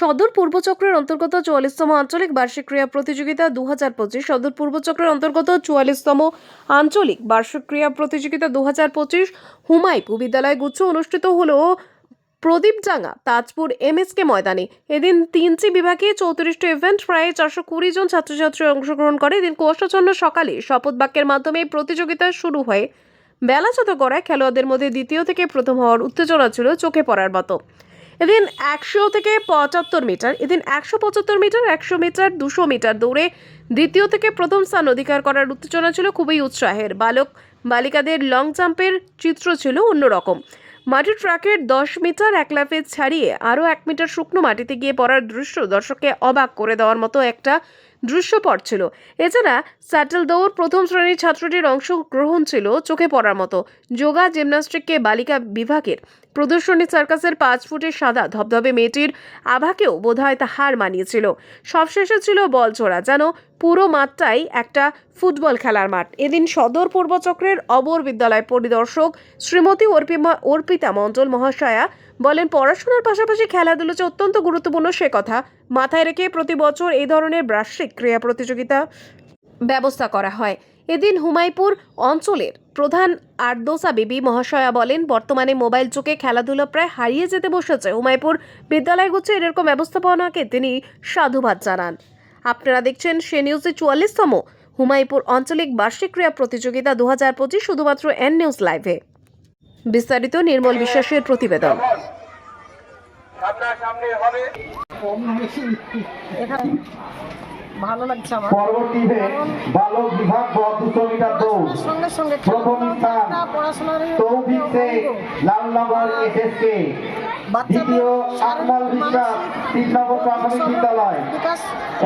সদর পূর্বচক্রের অন্তর্গত চুয়াল্লিশতম আঞ্চলিক বার্ষিক ক্রীড়া প্রতিযোগিতা দু হাজার পঁচিশ, সদর পূর্বচক্রের অন্তর্গত চুয়াল্লিশতম আঞ্চলিক বার্ষিক ক্রীড়া প্রতিযোগিতা দু হাজার পঁচিশ, হুমায়ুন বিদ্যালয় গুচ্ছ অনুষ্ঠিত হলো প্রদীপডাঙ্গা তাজপুর এমএসকে ময়দানে। এদিন তিনটি বিভাগে চৌত্রিশটি ইভেন্ট, প্রায় চারশো কুড়ি জন ছাত্রছাত্রী অংশগ্রহণ করে। এদিন কুয়াশাচ্ছন্ন সকালে শপথ বাক্যের মাধ্যমে প্রতিযোগিতা শুরু হয়। বেলা যত গড়ায় খেলোয়াড়দের মধ্যে দ্বিতীয় থেকে প্রথম হওয়ার উত্তেজনা ছিল চোখে পড়ার মতো। এদিন একশো থেকে পঁচাত্তর মিটার, এদিন একশো পঁচাত্তর মিটার, একশো মিটার, দুশো মিটার দৌড়ে দ্বিতীয় থেকে প্রথম স্থান অধিকার করার উত্তেজনা ছিল খুবই উৎসাহের। বালক বালিকাদের লং জাম্পের চিত্র ছিল অন্যরকম। মাটির ট্রাকের দশ মিটার এক লাফে ছাড়িয়ে আরও এক মিটার শুকনো মাটিতে গিয়ে পড়ার দৃশ্য দর্শককে অবাক করে দেওয়ার মতো একটা দৃশ্যপট ছিল। এছাড়া স্যাটেল দৌড় প্রথম শ্রেণির ছাত্রটির অংশগ্রহণ ছিল চোখে পড়ার মতো। যোগা জিমন্যাস্টিককে বালিকা বিভাগের প্রদর্শনী সার্কাসের পাঁচ ফুটের সাদা ধবধবে মেয়েটির আভাকেও বোধহয় তা হার মানিয়েছিল। সবশেষে ছিল বল ছোড়া, যেন পুরো মাঠটাই একটা ফুটবল খেলার মাঠ। এদিন সদর পূর্বচক্রের অবর বিদ্যালয় পরিদর্শক শ্রীমতী অর্পিমা অর্পিতা মণ্ডল মহাশয়া বলেন, পড়াশোনার পাশাপাশি খেলাধুলো যে অত্যন্ত গুরুত্বপূর্ণ, সে কথা মাথায় রেখে প্রতি বছর এই ধরনের বার্ষিক ক্রীড়া প্রতিযোগিতা ব্যবস্থা করা হয়। এদিন হুমাইপুর অঞ্চলের প্রধান আরদোসা বিবি মহাশয়া বলেন, বর্তমানে মোবাইল যুগে খেলাধুলো প্রায় হারিয়ে যেতে বসেছে। হুমাইপুর বিদ্যালয়গুচ্ছে এরকম ব্যবস্থাপনাকে তিনি সাধুবাদ জানান। আপনারা দেখছেন সে নিউজে চুয়াল্লিশতম হুমাইপুর আঞ্চলিক বার্ষিক ক্রীড়া প্রতিযোগিতা দু হাজার পঁচিশ শুধুমাত্র এন নিউজ লাইভে বিস্তারিত নির্মল বিশ্বাসের প্রতিবেদন। ভালো লাগছে আমার। পরবর্তী ইভেন্ট বালক বিভাগ দুশো মিটার দৌড়। সঙ্গে সঙ্গে প্রথম স্থান পড়াশোনার তৌফিক শেখ লালনগর এসএসকে। দ্বিতীয় আকমল বিশ্বাস তিননগর প্রাথমিক বিদ্যালয়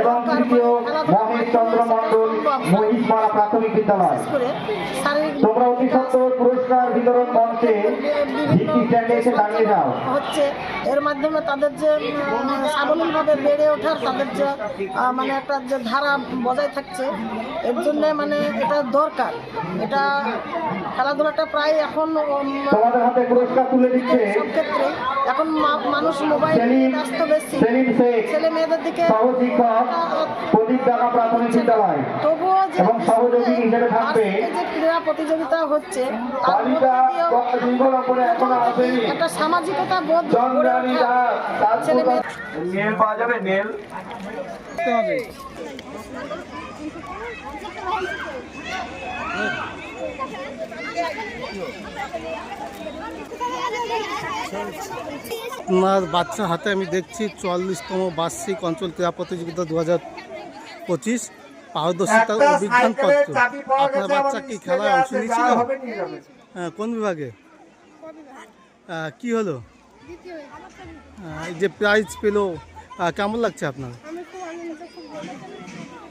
এবং তৃতীয় মহেশ চন্দ্র মন্ডল মহিষমারা প্রাথমিক বিদ্যালয়। তোমরা অতি সত্তর পুরস্কার বিতরণ মঞ্চে ভিত্তি স্ট্যান্ডে এসে দাঁড়িয়ে যাও। হচ্ছে এর মাধ্যমে তাদের যে স্বাবলম্বীভাবে বেড়ে ওঠার তাদের যে মানে একটা যে ধারা বজায় থাকছে এর জন্য মানে এটা দরকার। এটা খেলাধুলাটা প্রায় এখন তোমাদের হাতে পুরস্কার তুলে দিচ্ছে। সব ক্ষেত্রে। এখন মানুষ মোবাইল ব্যস্ত বেশি। ছেলে মেয়েদের দিকে প্রদীপ দানা প্রাথমিক বিদ্যালয়। তবুও যে এবং সহযোগী হিসেবে থাকবে যে ক্রীড়া প্রতিযোগিতা হচ্ছে একটা সামাজিকতা বোধ গড়ে চন্দ্রানী ওঠা। দাস ছেলে মেয়ে পাওয়া যাবে নেল? আপনার বাচ্চার হাতে আমি দেখছি চুয়াল্লিশতম বার্ষিক অঞ্চল ক্রীড়া প্রতিযোগিতা দু হাজার পঁচিশ পারদর্শিতার একটা অভিজ্ঞান পত্র আপনার বাচ্চা কি খেলায় অংশ নিয়েছিল? হ্যাঁ, কোন বিভাগে? কি হলো? যে প্রাইজ পেল কেমন লাগছে আপনার?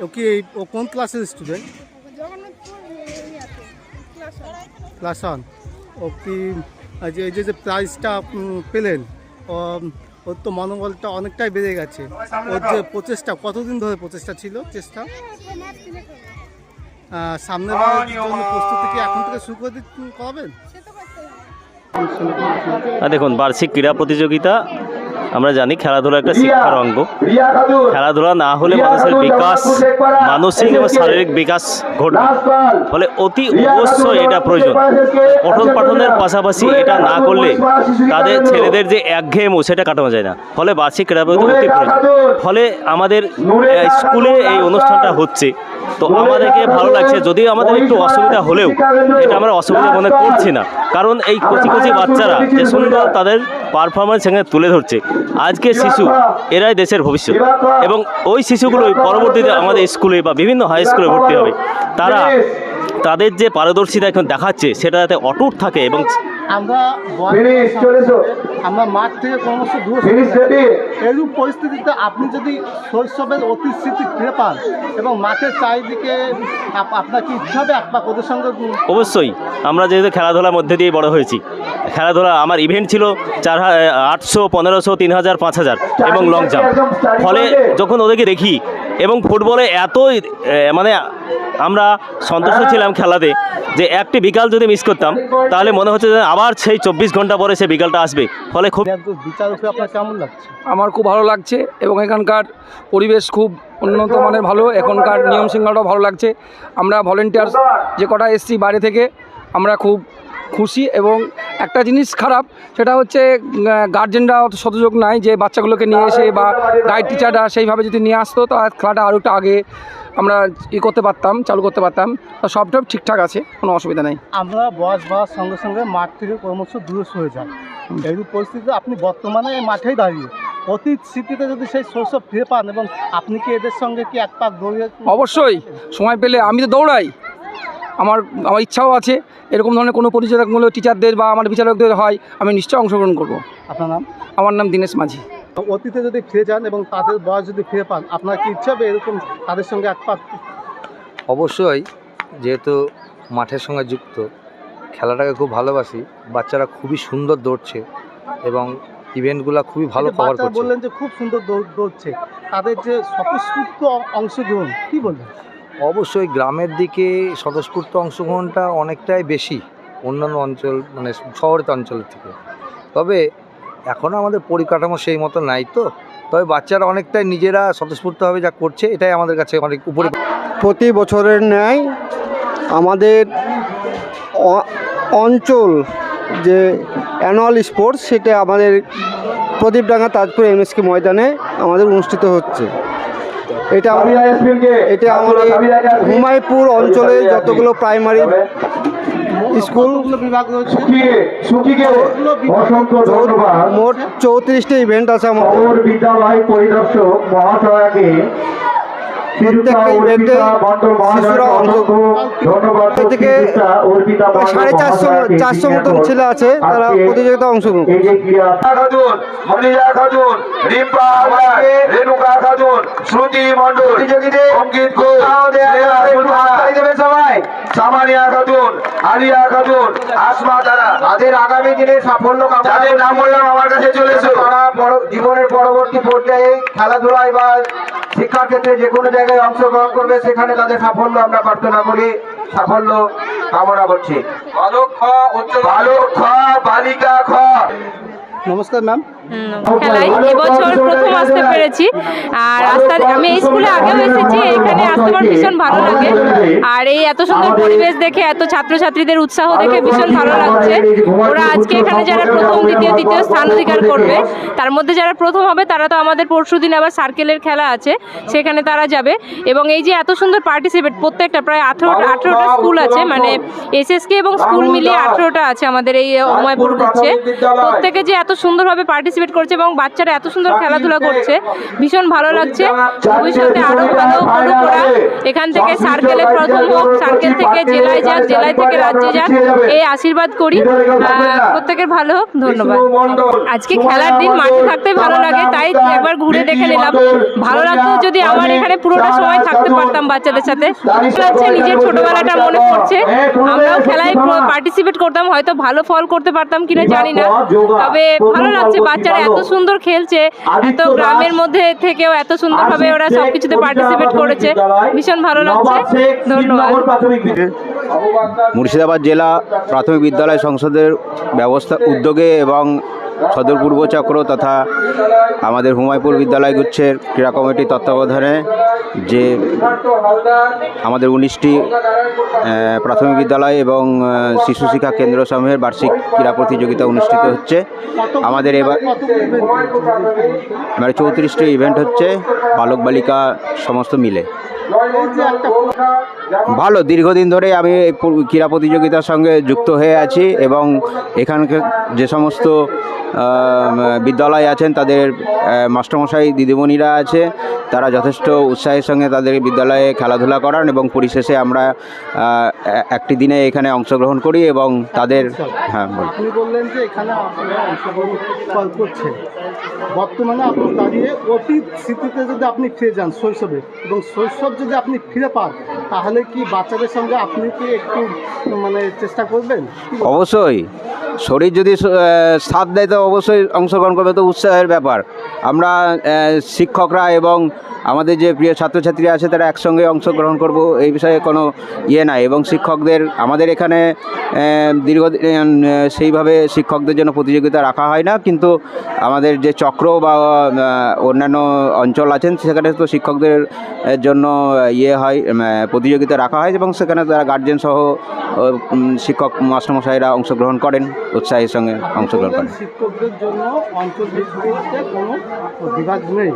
ও কি এই- ও কোন ক্লাসের স্টুডেন্ট ক্লাস হয় ওয়ান ও কি যে এই যে যে প্রাইজটা পেলেন ও, ওর তো মনোবলটা অনেকটাই বেড়ে গেছে। ওর যে প্রচেষ্টা কতদিন ধরে প্রচেষ্টা ছিল চেষ্টা? খাব আহ, সামনের জন্য প্রস্তুতি কি এখন থেকে শুরু করে করাবেন? দেখুন বার্ষিক ক্রীড়া প্রতিযোগিতা আমরা জানি খেলাধুলা একটা শিক্ষার অঙ্গ। খেলাধুলা না হলে মানুষের বিকাশ মানসিক এবং শারীরিক বিকাশ ঘটবে। ফলে অতি অবশ্যই এটা প্রয়োজন। পঠন পাঠনের পাশাপাশি এটা না করলে তাদের ছেলেদের যে একঘেয়েমো সেটা কাটানো যায় না। ফলে বার্ষিক ক্রীড়া প্রতিযোগিতা অতি প্রয়োজন। ফলে আমাদের স্কুলে এই অনুষ্ঠানটা হচ্ছে। তো আমাদেরকে ভালো লাগছে। যদিও আমাদের একটু অসুবিধা হলেও এটা আমরা অসুবিধা মনে করছি না। কারণ এই কচি কচি বাচ্চারা যে সুন্দর তাদের পারফরমেন্স সেখানে তুলে ধরছে। আজকে শিশু, এরাই দেশের ভবিষ্যৎ। এবং ওই শিশুগুলোই পরবর্তীতে আমাদের স্কুলে বা বিভিন্ন হাই স্কুলে ভর্তি হবে। তারা, তাদের যে পারদর্শিতা এখন দেখাচ্ছে, সেটা যাতে অটুট থাকে এবং আমরা আমরা মাঠ থেকে ক্রমশ দূরে ফিনিশ রেডি এইরূপ পরিস্থিতিতে আপনি যদি শৈশবের অতি স্মৃতি ফিরে পান এবং মাঠের চারিদিকে আপ- আপনার কি ইচ্ছা হবে পাক ওদের সঙ্গে? অবশ্যই। আমরা যেহেতু খেলাধুলার মধ্যে দিয়ে বড় হয়েছি খেলাধুলা আমার ইভেন্ট ছিল চার আটশো পনেরোশো তিন হাজার পাঁচ হাজার এবং লং জাম্প ফলে যখন ওদেরকে দেখি এবং ফুটবলে এতই মানে আমরা সন্তুষ্ট ছিলাম খেলাতে যে একটি বিকাল যদি মিস করতাম, তাহলে মনে হচ্ছে যে আবার সেই চব্বিশ ঘণ্টা পরে সে বিকালটা আসবে। ফলে খুব আপনার কেমন লাগছে আমার খুব ভালো লাগছে এবং এখানকার পরিবেশ খুব উন্নত মানের ভালো, এখনকার নিয়ম শৃঙ্খলাটাও ভালো লাগছে। আমরা ভলেন্টিয়ার যে কটা এসছি বাইরে থেকে, আমরা খুব খুশি এবং একটা জিনিস খারাপ সেটা হচ্ছে গার্জেনরা অত সতযোগ নাই যে বাচ্চাগুলোকে নিয়ে এসে বা গাইড টিচাররা সেইভাবে যদি নিয়ে আসতো তো খেলাটা আরও একটু আগে আমরা ই করতে পারতাম চালু করতে পারতাম। তো সবটা ঠিকঠাক আছে কোনো অসুবিধা নেই। আমরা বয়স বাড়ার সঙ্গে সঙ্গে মাঠ থেকে ক্রমশ দূরে সরে যান এই পরিস্থিতিতে আপনি বর্তমানে এই মাঠেই দাঁড়িয়ে অতীত স্মৃতিতে যদি সেই শৈশব ফিরে পান এবং আপনি কি এদের সঙ্গে কি এক পাক দৌড়িয়ে অবশ্যই সময় পেলে আমি তো দৌড়াই। আমার আমার ইচ্ছাও আছে এরকম ধরনের কোনো প্রতিযোগিতামূলক টিচারদের বা আমার বিচারকদের হয় আমি নিশ্চয়ই অংশগ্রহণ করব। আপনার নাম? আমার নাম দীনেশ মাঝি। অতীতে যদি ফিরে যান এবং তাদের বয়স যদি ফিরে পান আপনার কি ইচ্ছা হবে এরকম তাদের সঙ্গে এক পাক অবশ্যই যেহেতু মাঠের সঙ্গে যুক্ত খেলাটাকে খুব ভালোবাসি বাচ্চারা খুবই সুন্দর দৌড়ছে এবং ইভেন্টগুলো খুবই ভালো কভার করছে। বললেন যে খুব সুন্দর দৌড় দৌড়ছে তাদের যে স্বতঃস্ফূর্ত অংশগ্রহণ কি বলবেন? অবশ্যই গ্রামের দিকে স্বতঃস্ফূর্ত অংশগ্রহণটা অনেকটাই বেশি অন্যান্য অঞ্চল মানে শহরের অঞ্চলের থেকে। তবে এখনও আমাদের পরিকাঠামো সেই মতো নাই তো। তবে বাচ্চারা অনেকটাই নিজেরা স্বতঃস্ফূর্তভাবে যা করছে, এটাই আমাদের কাছে অনেক উপরে প্রতি বছরের ন্যায় আমাদের অঞ্চল যে অ্যানুয়াল স্পোর্টস সেটা আমাদের প্রদীপডাঙ্গা, তাজপুর এমএসকে ময়দানে আমাদের অনুষ্ঠিত হচ্ছে। এটা এটা আমাদের হুমায়পুর অঞ্চলে যতগুলো প্রাইমারি স্কুল বিভাগ রয়েছে। সুখিয়ে সুখিকে অসংখ্য ধন্যবাদ। মোট চৌত্রিশটি ইভেন্ট আছে আমাদের। বিদ্যালয় পরিদর্শক মহাশয়াকে সাড়ে চারশো চারশো মতন ছেলে আছে তারা প্রতিযোগিতা অংশগ্রহণ শ্রুতি অঙ্কিত সবাই। সামানিয়া খাতুন আলিয়া খাতুন আসমা তারা। তাদের আগামী দিনের সাফল্য যাদের নাম বললাম আমার কাছে তারা জীবনের পরবর্তী পর্যায়ে খেলাধুলায় বা শিক্ষার ক্ষেত্রে যে কোনো জায়গায় অংশগ্রহণ করবে সেখানে তাদের সাফল্য আমরা প্রার্থনা করি। সাফল্য কামনা করছি। বালক খ বালিকা খ। নমস্কার ম্যাম খেলায় এবছর প্রথম আসতে পেরেছি। আর আস্তে আমি এই স্কুলে আগেও এসেছি, এখানে আসতে আমার ভীষণ ভালো লাগে। আর এই এত সুন্দর পরিবেশ দেখে, এত ছাত্রছাত্রীদের উৎসাহ দেখে ভীষণ ভালো লাগছে। ওরা আজকে এখানে যারা প্রথম, দ্বিতীয়, তৃতীয় স্থান অধিকার করবে, তার মধ্যে যারা প্রথম হবে, তারা তো আমাদের পরশু দিন আবার সার্কেলের খেলা আছে, সেখানে তারা যাবে। এবং এই যে এত সুন্দর পার্টিসিপেট প্রত্যেকটা প্রায় আঠেরোটা আঠেরোটা স্কুল আছে মানে এসএসকে এবং স্কুল মিলিয়ে আঠেরোটা আছে আমাদের এই উমায়পুর গুচ্ছে প্রত্যেকে যে এত সুন্দরভাবে পার্টিসিপেট করছে এবং বাচ্চারা এত সুন্দর খেলাধুলা করছে। ভীষণ ভালো লাগছে। ভবিষ্যতে আরও ভালো করুক ওরা। এখান থেকে সার্কেলে প্রথম হোক সার্কেল থেকে জেলায় যাক জেলায় থেকে রাজ্যে যাক এই আশীর্বাদ করি। প্রত্যেকের ভালো হোক ধন্যবাদ। আজকে খেলার দিন মাঠে থাকতে ভালো লাগে তাই একবার ঘুরে দেখে নিলাম। ভালো লাগতো যদি আমার এখানে পুরোটা সময় থাকতে পারতাম বাচ্চাদের সাথে। লাগছে নিজের ছোটবেলাটা মনে পড়ছে। আমরাও খেলায় পার্টিসিপেট করতাম হয়তো ভালো ফল করতে পারতাম কিনা জানি না। তবে ভালো লাগছে বাচ্চারা এত সুন্দর খেলছে এত গ্রামের মধ্যে থেকেও এত সুন্দরভাবে ওরা সবকিছুতে পার্টিসিপেট করেছে। ভীষণ ভালো লাগছে। ধন্যবাদ। মুর্শিদাবাদ জেলা প্রাথমিক বিদ্যালয় সংসদের ব্যবস্থা উদ্যোগে এবং সদর পূর্ব চক্র তথা আমাদের হুমায়পুর বিদ্যালয় গুচ্ছের ক্রীড়া কমিটির তত্ত্বাবধানে যে আমাদের উনিশটি প্রাথমিক বিদ্যালয় এবং শিশু শিক্ষা কেন্দ্র সমূহের বার্ষিক ক্রীড়া প্রতিযোগিতা অনুষ্ঠিত হচ্ছে। আমাদের এবার এবারে চৌত্রিশটি ইভেন্ট হচ্ছে, বালক বালিকা সমস্ত মিলে। ভালো দীর্ঘদিন ধরে আমি এই ক্রীড়া প্রতিযোগিতার সঙ্গে যুক্ত হয়ে আছি এবং এখানকার যে সমস্ত বিদ্যালয় আছেন তাদের মাস্টারমশাই দিদিমণিরা আছে তারা যথেষ্ট উৎসাহের সঙ্গে তাদের বিদ্যালয়ে খেলাধুলা করান এবং পরিশেষে আমরা একটি দিনে এখানে অংশগ্রহণ করি এবং তাদের হ্যাঁ। বললেন যে এখানে বর্তমানে আপনি দাঁড়িয়ে অতীত স্মৃতিতে যদি আপনি ফিরে যান শৈশবে এবং শৈশব যদি আপনি ফিরে পান, তাহলে কি বাচ্চাদের সঙ্গে আপনি কি একটু মানে চেষ্টা করবেন? অবশ্যই। শরীর যদি সাথ দেয় তো অবশ্যই অংশগ্রহণ করবে, তো উৎসাহের ব্যাপার। আমরা শিক্ষকরা এবং আমাদের যে প্রিয় ছাত্রছাত্রী আছে, তারা একসঙ্গে অংশগ্রহণ করব, এই বিষয়ে কোনো ইয়ে নাই এবং শিক্ষকদের, আমাদের এখানে দীর্ঘদিন সেইভাবে শিক্ষকদের জন্য প্রতিযোগিতা রাখা হয় না, কিন্তু আমাদের যে চক্র বা অন্যান্য অঞ্চল আছেন, সেখানে তো শিক্ষকদের জন্য ইয়ে হয় প্রতিযোগিতা রাখা হয় এবং সেখানে তারা গার্জেন সহ শিক্ষক মাস্টারমশাইরা অংশগ্রহণ করেন, উৎসাহের সঙ্গে অংশগ্রহণ করেন। শিক্ষকদের জন্য অঞ্চল কোনো বিভাগ নেই।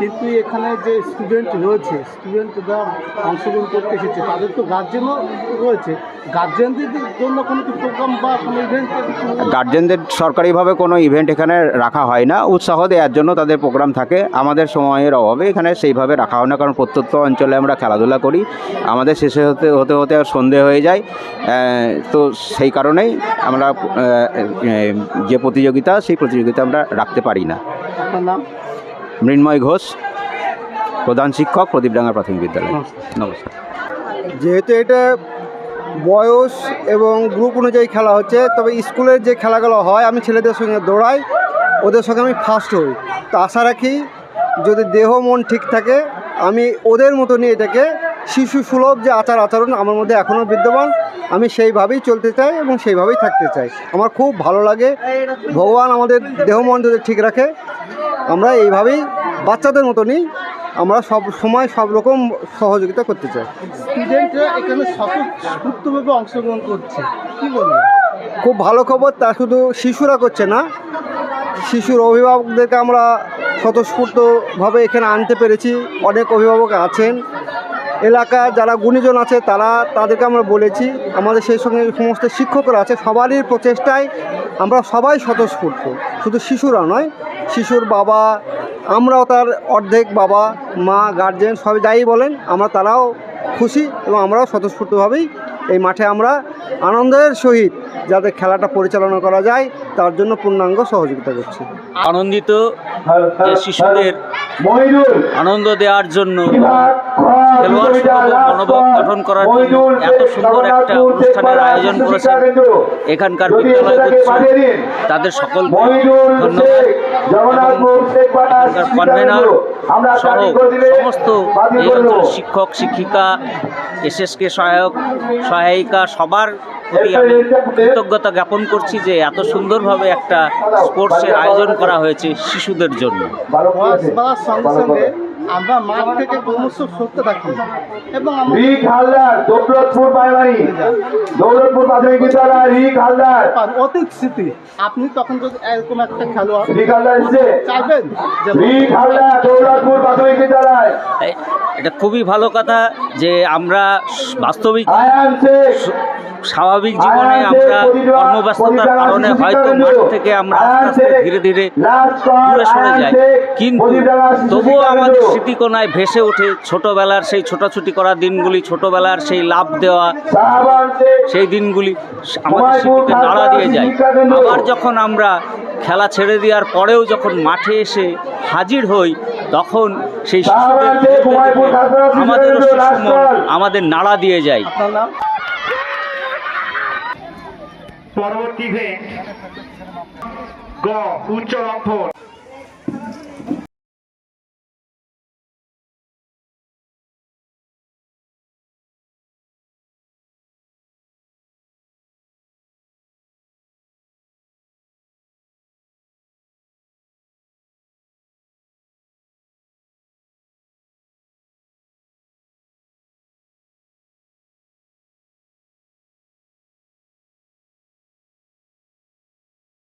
কিন্তু এখানে যে স্টুডেন্ট রয়েছে স্টুডেন্টরা অংশগ্রহণ করতে এসেছে তাদের তো গার্জেনও রয়েছে। গার্জেনদের জন্য কোনো কি প্রোগ্রাম বা কোনো ইভেন্ট গার্জেনদের সরকারিভাবে কোনো ইভেন্ট এখানে রাখা হয় না উৎসাহ দেওয়ার জন্য তাদের প্রোগ্রাম থাকে। আমাদের সময়ের অভাবে এখানে সেইভাবে রাখা হয় না কারণ প্রত্যন্ত অঞ্চলে আমরা খেলাধুলা করি। আমাদের শেষে হতে হতে হতে আর সন্ধে হয়ে যায়। তো সেই কারণেই আমরা যে প্রতিযোগিতা সেই প্রতিযোগিতা আমরা রাখতে পারি না। আপনার নাম? মৃন্ময় ঘোষ। প্রধান শিক্ষক প্রদীপ প্রদীপডাঙ্গা প্রাথমিক বিদ্যালয়। নমস্কার। যেহেতু এটা বয়স এবং গ্রুপ অনুযায়ী খেলা হচ্ছে তবে স্কুলের যে খেলাগুলো হয় আমি ছেলেদের সঙ্গে দৌড়াই ওদের সঙ্গে আমি ফার্স্ট হই। তো আশা রাখি যদি দেহ মন ঠিক থাকে আমি ওদের মতনই এটাকে শিশু সুলভ যে আচার আচরণ আমার মধ্যে এখনও বিদ্যমান আমি সেইভাবেই চলতে চাই এবং সেইভাবেই থাকতে চাই। আমার খুব ভালো লাগে। ভগবান আমাদের দেহ মন যদি ঠিক রাখে আমরা এইভাবেই বাচ্চাদের মতনই আমরা সব সময় সব রকম সহযোগিতা করতে চাই। স্টুডেন্টরা এখানে স্বতঃস্ফূর্তভাবে অংশগ্রহণ করছে। কি বলবেন খুব ভালো খবর তা শুধু শিশুরা করছে না। শিশুর অভিভাবকদেরকে আমরা স্বতঃস্ফূর্তভাবে এখানে আনতে পেরেছি। অনেক অভিভাবক আছেন। এলাকা যারা গুণীজন আছে তারা তাদেরকে আমরা বলেছি আমাদের সেই সঙ্গে সমস্ত শিক্ষকরা আছে সবারই প্রচেষ্টায় আমরা সবাই স্বতঃস্ফূর্ত। শুধু শিশুরা নয় শিশুর বাবা আমরাও তার অর্ধেক বাবা, মা গার্জেন সবাই যাই বলেন, আমরা তারাও খুশি এবং আমরাও স্বতঃস্ফূর্তভাবেই এই মাঠে আমরা আনন্দের সহিত যাতে খেলাটা পরিচালনা করা যায়, তার জন্য পূর্ণাঙ্গ সহযোগিতা করছি। আনন্দিত শিশুদের আনন্দ দেওয়ার জন্য মনোভাব গঠন করার জন্য এত সুন্দর একটা অনুষ্ঠানের আয়োজন করেছেন এখানকার বিদ্যালয় তাদের সকলকে ধন্যবাদ। কনভেনার সহ সমস্ত এই অঞ্চলের শিক্ষক শিক্ষিকা এসএসকে সহায়ক সহায়িকা সবার প্রতি আমি কৃতজ্ঞতা জ্ঞাপন করছি যে এত সুন্দরভাবে একটা স্পোর্টসের আয়োজন করা হয়েছে শিশুদের জন্য। আমরা মাঠ থেকে ক্রমশ সরতে থাকি এবং রিক হালদার দৌলতপুর প্রাইমারি দৌলতপুর প্রাথমিক বিদ্যালয় রিক হালদার। অতীত স্মৃতি। আপনি তখন যদি এরকম একটা খেলোয়াড়। রিক হালদার এসছে। চাইবেন যে রিক হালদার দৌলতপুর প্রাথমিক বিদ্যালয়। এ- এটা খুবই ভালো কথা যে আমরা বাস্তবিক স্বাভাবিক জীবনে আমরা কর্মব্যস্ততার কারণে হয়তো মাঠ থেকে আমরা আস্তে আস্তে ধীরে ধীরে দূরে সরে যাই। কিন্তু তবুও আমাদের স্মৃতিকোনায় ভেসে ওঠে ছোটবেলার সেই ছোটাছুটি করা দিনগুলি, ছোটবেলার সেই লাভ দেওয়া সেই দিনগুলি আমাদের স্মৃতিতে নাড়া দিয়ে যায়। আবার যখন আমরা খেলা ছেড়ে দেওয়ার পরেও যখন মাঠে এসে হাজির হই, তখন সেই শিশুদের আমাদেরও শিশু আমাদের নাড়া দিয়ে যায়। পরবর্তী ইভেন্ট গ উচ্চ রংপুর